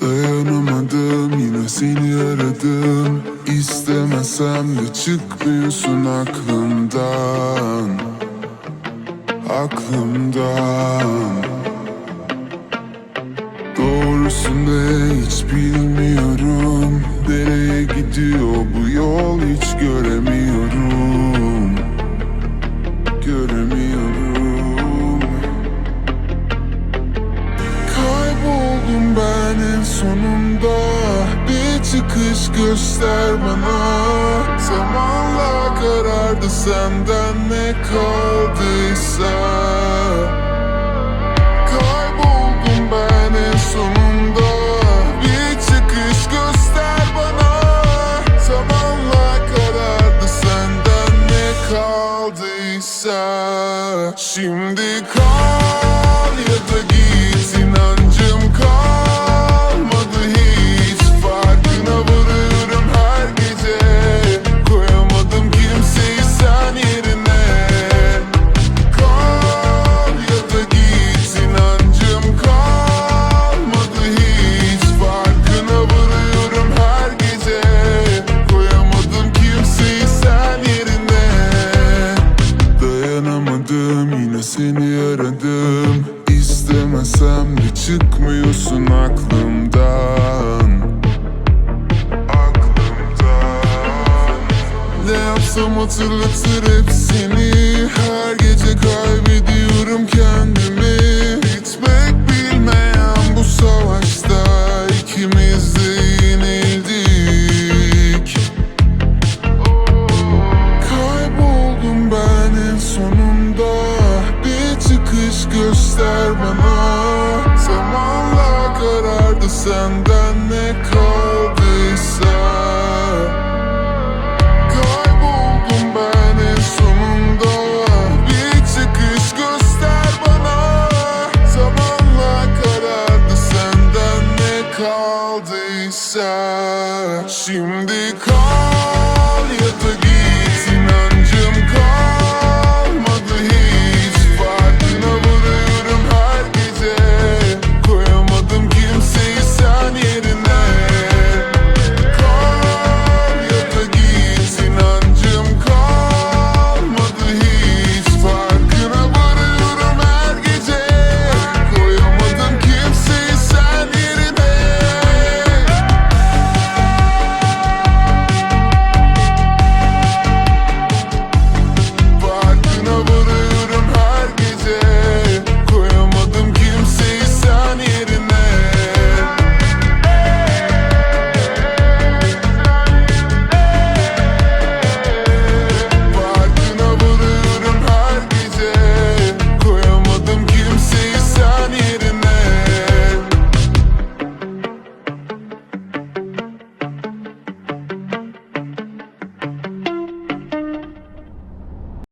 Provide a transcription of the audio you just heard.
Dayanamadım yine seni aradım. İstemesem de çıkmıyorsun aklımdan. Aklımdan. Doğrusu ne hiç bilmiyorum. Nereye gidiyor bu yol hiç Göremiyorum çıkış göster bana. Zamanla karardı senden ne kaldıysa. Kayboldum ben en sonunda. Bir çıkış göster bana. Zamanla karardı senden ne kaldıysa. Şimdi kal seni aradım. İstemesem de çıkmıyorsun aklımdan. Aklımdan. Ne yapsam hatırlatır hep göster bana Zamanla karardı senden ne kaldıysa. Kayboldum ben sonunda. Bir çıkış göster bana. Zamanla senden kaldıysa. Şimdi kal